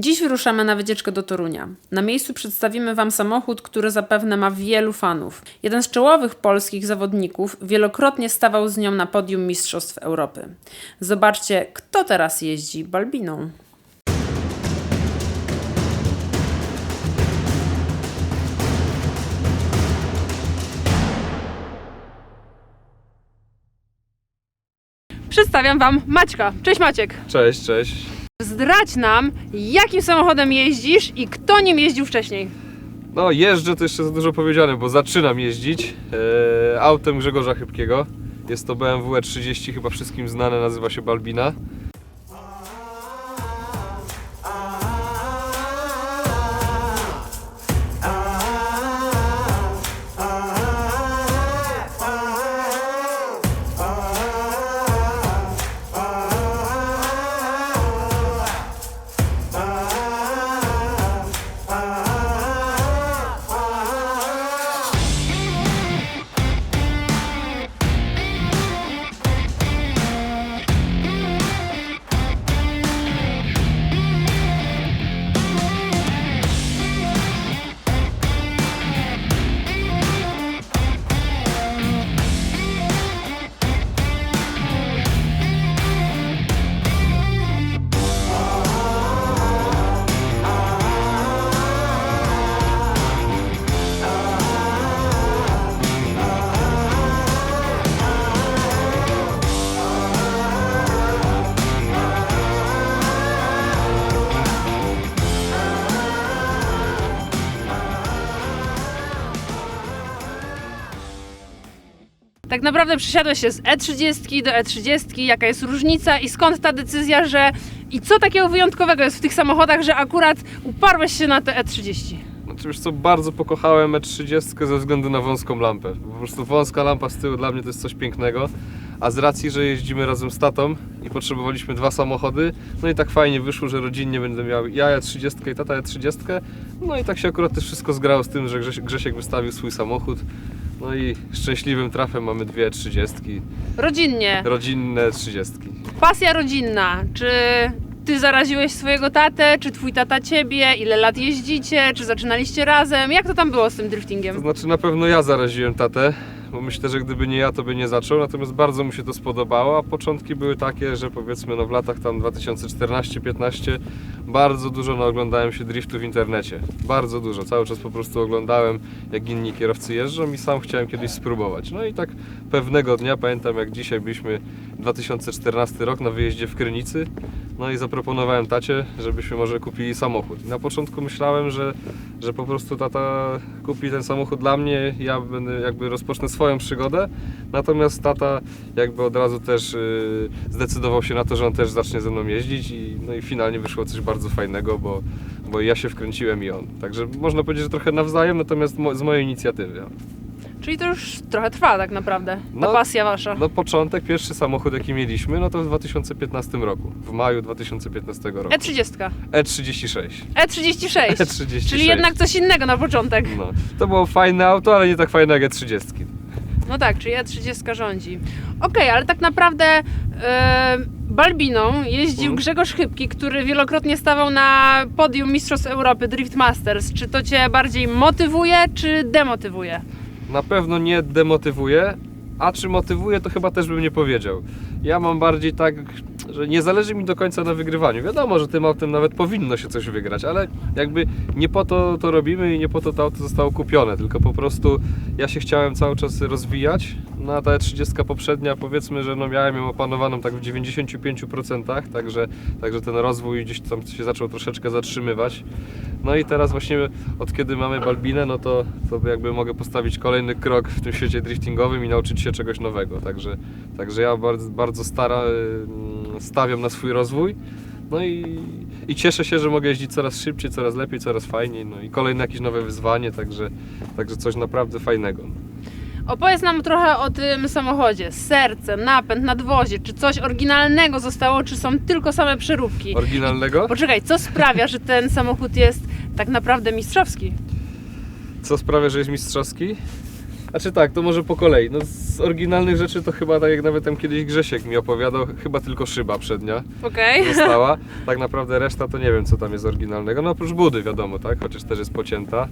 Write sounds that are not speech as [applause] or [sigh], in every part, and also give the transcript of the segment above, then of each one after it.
Dziś wyruszamy na wycieczkę do Torunia. Na miejscu przedstawimy Wam samochód, który zapewne ma wielu fanów. Jeden z czołowych polskich zawodników wielokrotnie stawał z nią na podium Mistrzostw Europy. Zobaczcie, kto teraz jeździ Balbiną. Przedstawiam Wam Maćka. Cześć Maciek. Cześć, cześć. Zdradź nam, jakim samochodem jeździsz i kto nim jeździł wcześniej. No jeżdżę to jeszcze za dużo powiedziane, bo zaczynam jeździć e, autem Grzegorza Chybkiego. Jest to BMW E30, chyba wszystkim znane, nazywa się Balbina. Tak naprawdę przesiadłeś się z E30 do E30, jaka jest różnica i skąd ta decyzja, że i co takiego wyjątkowego jest w tych samochodach, że akurat uparłeś się na te E E30? Znaczy już co, bardzo pokochałem E30 ze względu na wąską lampę. Po prostu wąska lampa z tyłu dla mnie to jest coś pięknego. A z racji, że jeździmy razem z tatą i potrzebowaliśmy dwa samochody, no i tak fajnie wyszło, że rodzinnie będę miał ja E30 i tata E30. No i tak się akurat też wszystko zgrało z tym, że Grzesiek wystawił swój samochód. No i szczęśliwym trafem mamy dwie E30, Rodzinnie, rodzinne 30. pasja rodzinna. Czy ty zaraziłeś swojego tatę, czy twój tata ciebie? Ile lat jeździcie? Czy zaczynaliście razem? Jak to tam było z tym To driftingiem? znaczy na pewno ja zaraziłem tatę, bo myślę, że gdyby nie ja, to by nie zaczął, natomiast bardzo mu się to spodobało, a początki były takie, że powiedzmy no w latach tam 2014-15 bardzo dużo naoglądałem się driftu w internecie. Bardzo dużo, cały czas po prostu oglądałem jak inni kierowcy jeżdżą i sam chciałem kiedyś spróbować. No i tak pewnego dnia, pamiętam jak dzisiaj byliśmy 2014 rok na wyjeździe w Krynicy, no i zaproponowałem tacie, żebyśmy może kupili samochód. Na początku myślałem, że, że po prostu tata kupi ten samochód dla mnie, ja będę jakby rozpocznę swoją przygodę. Natomiast tata jakby od razu też y, zdecydował się na to, że on też zacznie ze mną jeździć i, no i finalnie wyszło coś bardzo fajnego, bo, bo ja się wkręciłem i on. Także można powiedzieć, że trochę nawzajem, natomiast mo, z mojej inicjatywy. Czyli to już trochę trwa tak naprawdę, ta No, pasja wasza. No początek, pierwszy samochód jaki mieliśmy, no to w 2015 roku, w maju 2015 roku. E30. E36. E36. E36. Czyli jednak coś innego na początek. No, to było fajne auto, ale nie tak fajne jak E30. No tak, czyli E30 rządzi. Okej, ale tak naprawdę e, Balbiną jeździł Mhm. Grzegorz Chybki, który wielokrotnie stawał na podium Mistrzostw Europy Drift Masters. Czy to Cię bardziej motywuje, czy demotywuje? Na pewno nie demotywuje, a czy motywuje, to chyba też bym nie powiedział. Ja mam bardziej tak, że nie zależy mi do końca na wygrywaniu. Wiadomo, że tym autem nawet powinno się coś wygrać, ale jakby nie po to to robimy i nie po to to auto zostało kupione, tylko po prostu ja się chciałem cały czas rozwijać. Na ta E30 poprzednia powiedzmy, że no miałem ją opanowaną tak w 95%, także, także ten rozwój gdzieś tam się zaczął troszeczkę zatrzymywać. No i teraz właśnie od kiedy mamy Balbinę, no to, to jakby mogę postawić kolejny krok w tym świecie driftingowym i nauczyć się czegoś nowego. Także, także ja bardzo, bardzo stara, stawiam na swój rozwój. No i, i cieszę się, że mogę jeździć coraz szybciej, coraz lepiej, coraz fajniej. No i kolejne jakieś nowe wyzwanie, także, także coś naprawdę fajnego. Opowiedz nam trochę o tym samochodzie. Serce, napęd, nadwozie. Czy coś oryginalnego zostało, czy są tylko same przeróbki? Oryginalnego? Poczekaj, co sprawia, że ten samochód jest tak naprawdę mistrzowski? Co sprawia, że jest mistrzowski? Znaczy tak, to może po kolei. No z oryginalnych rzeczy to chyba tak jak nawet tam kiedyś Grzesiek mi opowiadał, chyba tylko szyba przednia Okej. [laughs] została. Tak naprawdę reszta to nie wiem co tam jest oryginalnego. No oprócz budy wiadomo, tak? Chociaż też jest pocięta.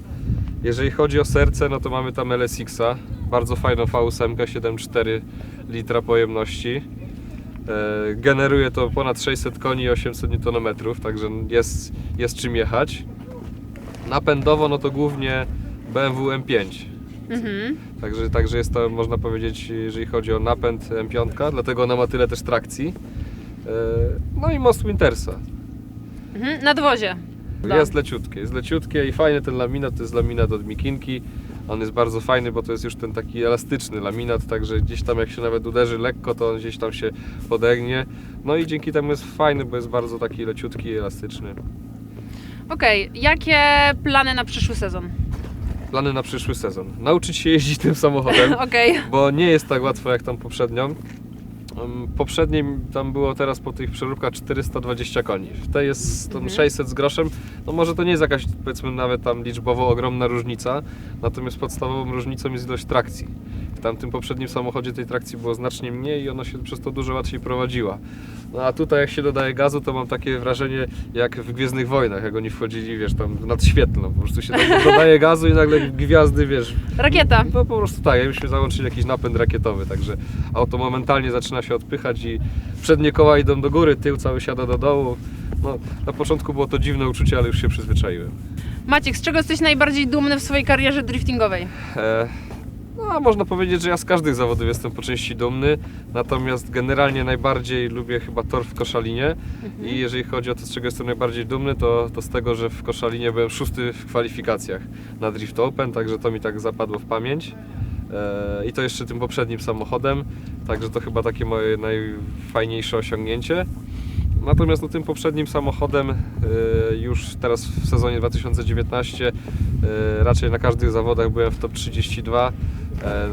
Jeżeli chodzi o serce, no to mamy tam LSX-a. Bardzo fajną V8 7,4 litra pojemności. E, generuje to ponad 600 koni i 800 Nm, także jest, jest czym jechać. Napędowo no to głównie BMW M5. Mhm. Także, także jest to, można powiedzieć, jeżeli chodzi o napęd M5, dlatego ona ma tyle też trakcji. E, No i most Wintersa. Mhm. Nadwozie. Tak. Jest leciutkie, jest leciutkie i fajny ten laminat, to jest laminat od Mikinki. On jest bardzo fajny, bo to jest już ten taki elastyczny laminat, także gdzieś tam jak się nawet uderzy lekko, to on gdzieś tam się podegnie. No i dzięki temu jest fajny, bo jest bardzo taki leciutki i elastyczny. Okej, jakie plany na przyszły sezon? Plany na przyszły sezon. Nauczyć się jeździć tym samochodem. [laughs] Okej. bo nie jest tak łatwo jak tam poprzednią. Um, Poprzedniej tam było teraz po tych przeróbkach 420 koni. W tej jest tam Mhm. 600 z groszem. No może to nie jest jakaś powiedzmy nawet tam liczbowo ogromna różnica, natomiast podstawową różnicą jest ilość trakcji. W tamtym poprzednim samochodzie tej trakcji było znacznie mniej i ona się przez to dużo łatwiej prowadziła. No a tutaj jak się dodaje gazu, to mam takie wrażenie jak w Gwiezdnych Wojnach, jak oni wchodzili, wiesz, tam nad świetlną. Po prostu się tam [laughs] dodaje gazu i nagle gwiazdy, wiesz, Rakieta. no po prostu tak, jakbyśmy załączyli jakiś napęd rakietowy, także auto momentalnie zaczyna się odpychać i przednie koła idą do góry, tył cały siada do dołu. No, na początku było to dziwne uczucie, ale już się przyzwyczaiłem. Maciek, z czego jesteś najbardziej dumny w swojej karierze driftingowej? E, no, można powiedzieć, że ja z każdych zawodów jestem po części dumny, natomiast generalnie najbardziej lubię chyba tor w Koszalinie i jeżeli chodzi o to, z czego jestem najbardziej dumny, to, to z tego, że w Koszalinie byłem szósty w kwalifikacjach na Drift Open, także to mi tak zapadło w pamięć. E, I to jeszcze tym poprzednim samochodem, także to chyba takie moje najfajniejsze osiągnięcie. Natomiast no, tym poprzednim samochodem e, już teraz w sezonie 2019 e, raczej na każdych zawodach byłem w top 32, e,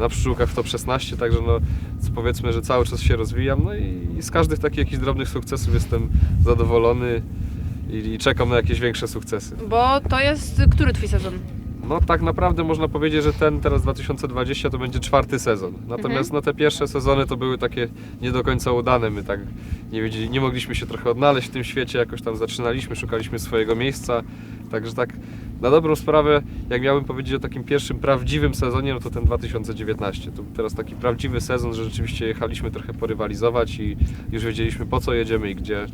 na pszczółkach w top 16, także no, powiedzmy, że cały czas się rozwijam. No i, i z każdych takich jakichś drobnych sukcesów jestem zadowolony i, i czekam na jakieś większe sukcesy. Bo to jest który twój sezon? No tak naprawdę można powiedzieć, że ten teraz 2020 to będzie czwarty sezon. Natomiast no, te pierwsze sezony to były takie nie do końca udane. My tak nie, wiedzieli, nie mogliśmy się trochę odnaleźć w tym świecie, jakoś tam zaczynaliśmy, szukaliśmy swojego miejsca. Także tak na dobrą sprawę, jak miałbym powiedzieć o takim pierwszym prawdziwym sezonie, no to ten 2019. To teraz taki prawdziwy sezon, że rzeczywiście jechaliśmy trochę porywalizować i już wiedzieliśmy po co jedziemy i gdzie.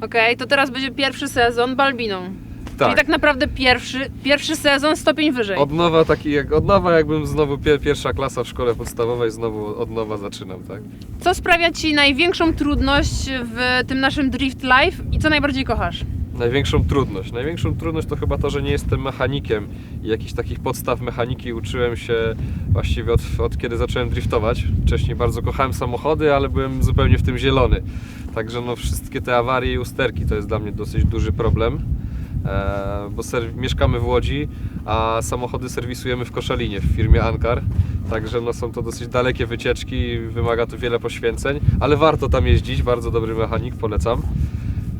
Okej, to teraz będzie pierwszy sezon Balbiną. Czyli tak naprawdę pierwszy, pierwszy sezon stopień wyżej. Od nowa taki jak od nowa jakbym znowu pier, pierwsza klasa w szkole podstawowej, znowu od nowa zaczynam, tak? Co sprawia Ci największą trudność w tym naszym Drift Life i co najbardziej kochasz? Największą trudność. Największą trudność to chyba to, że nie jestem mechanikiem i jakichś takich podstaw mechaniki uczyłem się właściwie od, od kiedy zacząłem driftować. Wcześniej bardzo kochałem samochody, ale byłem zupełnie w tym zielony. Także no wszystkie te awarie i usterki to jest dla mnie dosyć duży problem. E, bo mieszkamy w Łodzi, a samochody serwisujemy w Koszalinie w firmie Ankar. Także no, są to dosyć dalekie wycieczki i wymaga to wiele poświęceń, ale warto tam jeździć, bardzo dobry mechanik, polecam.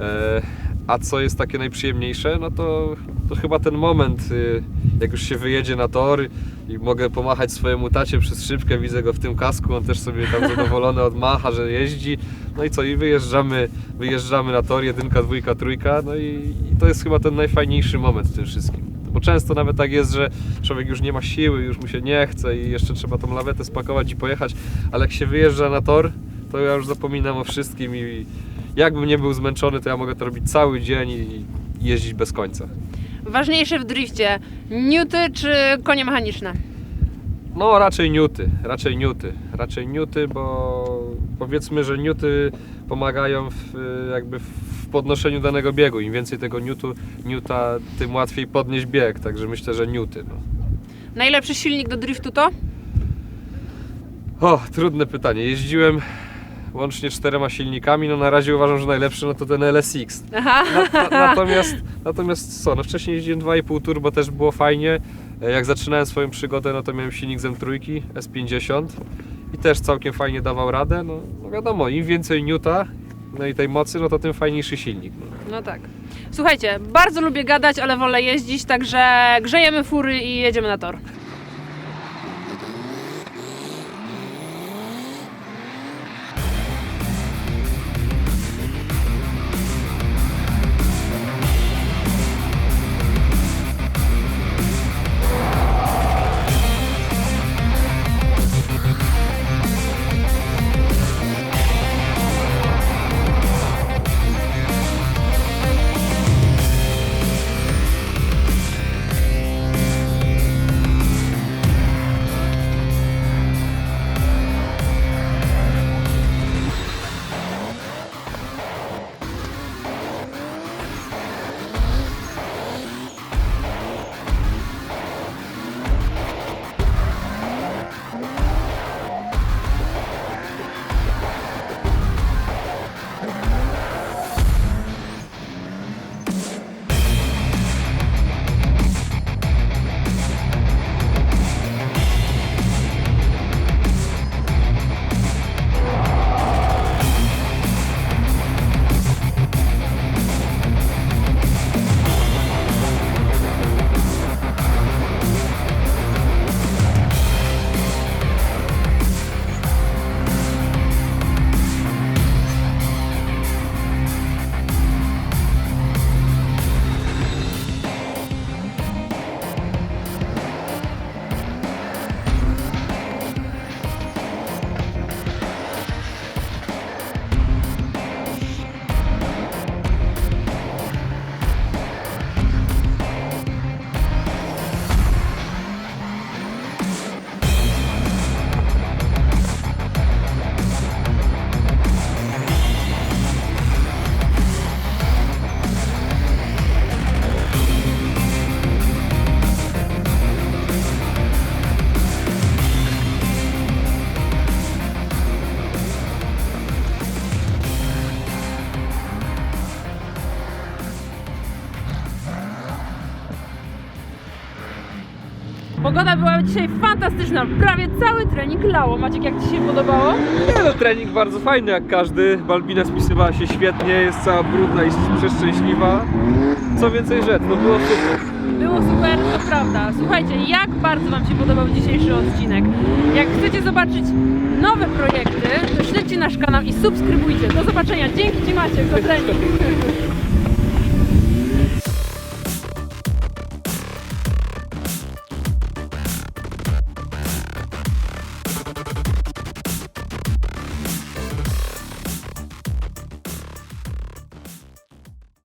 E, A co jest takie najprzyjemniejsze, no to, to chyba ten moment, y, jak już się wyjedzie na tor i mogę pomachać swojemu tacie przez szybkę, widzę go w tym kasku, on też sobie tam zadowolony odmacha, że jeździ. No i co, i wyjeżdżamy, wyjeżdżamy na tor, jedynka, dwójka, trójka, no i, i to jest chyba ten najfajniejszy moment w tym wszystkim. Bo często nawet tak jest, że człowiek już nie ma siły, już mu się nie chce i jeszcze trzeba tą lawetę spakować i pojechać, ale jak się wyjeżdża na tor, to ja już zapominam o wszystkim i jakbym nie był zmęczony, to ja mogę to robić cały dzień i i jeździć bez końca. Ważniejsze w drifcie, newty czy konie mechaniczne? No raczej newty, raczej newty, raczej newty, bo powiedzmy, że newty pomagają w, jakby w podnoszeniu danego biegu. Im więcej tego newtu, newta, tym łatwiej podnieść bieg, także myślę, że newty. No. Najlepszy silnik do driftu to? O, trudne pytanie. Jeździłem łącznie czterema silnikami, no na razie uważam, że najlepszy no to ten LSX. Aha. Na, na, natomiast, natomiast co, no wcześniej jeździłem 2,5 turbo, też było fajnie. E, Jak zaczynałem swoją przygodę, no to miałem silnik z M3, S50 i też całkiem fajnie dawał radę. No, no wiadomo, im więcej newta, no i tej mocy, no to tym fajniejszy silnik. No. No tak. Słuchajcie, bardzo lubię gadać, ale wolę jeździć, także grzejemy fury i jedziemy na tor. Pogoda była dzisiaj fantastyczna, prawie cały trening lało. Maciek, jak Ci się podobało? Nie no, trening bardzo fajny jak każdy. Balbina spisywała się świetnie, jest cała brudna i przeszczęśliwa. Co więcej rzec, no było super. Było super, to prawda. Słuchajcie, jak bardzo Wam się podobał dzisiejszy odcinek. Jak chcecie zobaczyć nowe projekty, to śledźcie nasz kanał i subskrybujcie. Do zobaczenia. Dzięki Ci Maciek za trening.